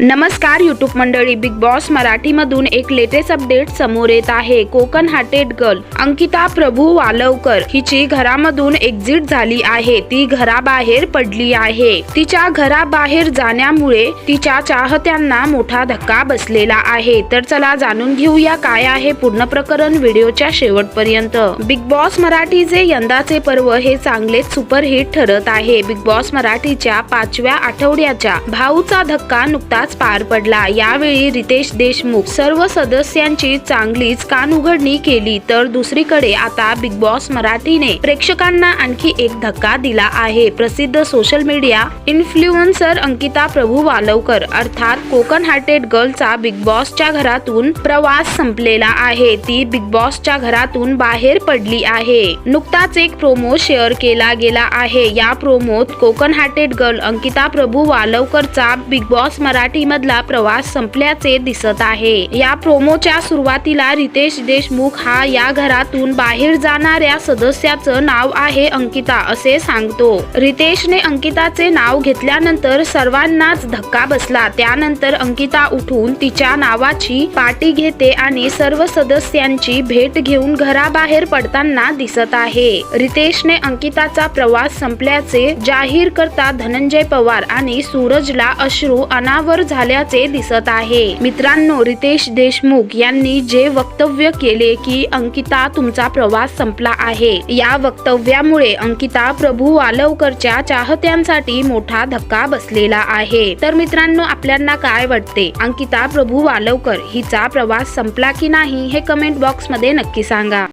नमस्कार युट्यूब मंडळी big boss मराठीमधून एक लेटेस्ट अपडेट समोर येत आहे. कोकण हार्टेड गर्ल अंकिता प्रभू वालवकर हिची घरामधून एक्झिट झाली आहे. ती घराबाहेर पडली आहे. तिच्या घराबाहेर जाण्यामुळे तिच्या चाहत्यांना मोठा धक्का बसलेला आहे. तर चला जाणून घेऊया काय आहे पूर्ण प्रकरण व्हिडिओच्या शेवटपर्यंत. बिग बॉस मराठीचे यंदाचे पर्व हे चांगलेच सुपरहिट ठरत आहे. बिग बॉस मराठीच्या पाचव्या आठवड्याच्या भाऊचा धक्का नुकताच पार पडला. यावेळी रितेश देशमुख. सर्व सदस्यांची चांगलीच कानउघडणी केली तर दुसरीकडे आता बिग बॉस मराठीने प्रेक्षकांना आणखी एक धक्का दिला आहे. प्रसिद्ध social media influencer Ankita Prabhu Walawalkar अर्थात कोकण हार्टेड गर्लचा बिग बॉसच्या घरातून प्रवास संपलेला आहे. ती बिग बॉसच्या घरातून बाहेर पडली आहे. नुकताच एक प्रोमो शेअर केला गेला आहे. या प्रोमोत कोकण हार्टेड गर्ल अंकिता प्रभू वालवकरचा बिग बॉस मराठी मधला प्रवास संपल्याचे दिसत आहे. या प्रोमोच्या सुरुवातीला रितेश देशमुख हा या घरातून बाहेर जाणाऱ्या सदस्याचं नाव आहे अंकिता असे सांगतो. रितेशने अंकिताचे नाव घेतल्यानंतर सर्वांनाच धक्का बसला. त्यानंतर अंकिता उठून तिच्या नावाची पाटी घेते आणि सर्व सदस्यांची भेट घेऊन घराबाहेर पडताना दिसत आहे. रितेशने अंकिताचा प्रवास संपल्याचे जाहीर करता धनंजय पवार आणि सूरजला अश्रू अनावर झाल्याचे दिसत आहे. मित्रांनो रितेश देशमुख यांनी जे वक्तव्य केले की अंकिता तुमचा प्रवास संपला आहे. या वक्तव्यामुळे अंकिता प्रभू वालवकरच्या चाहत्यांसाठी मोठा धक्का बसलेला आहे. तर मित्रांनो आपल्यांना काय वाटते? अंकिता प्रभू वालवकर हिचा प्रवास संपला की नाही हे कमेंट बॉक्समध्ये नक्की सांगा.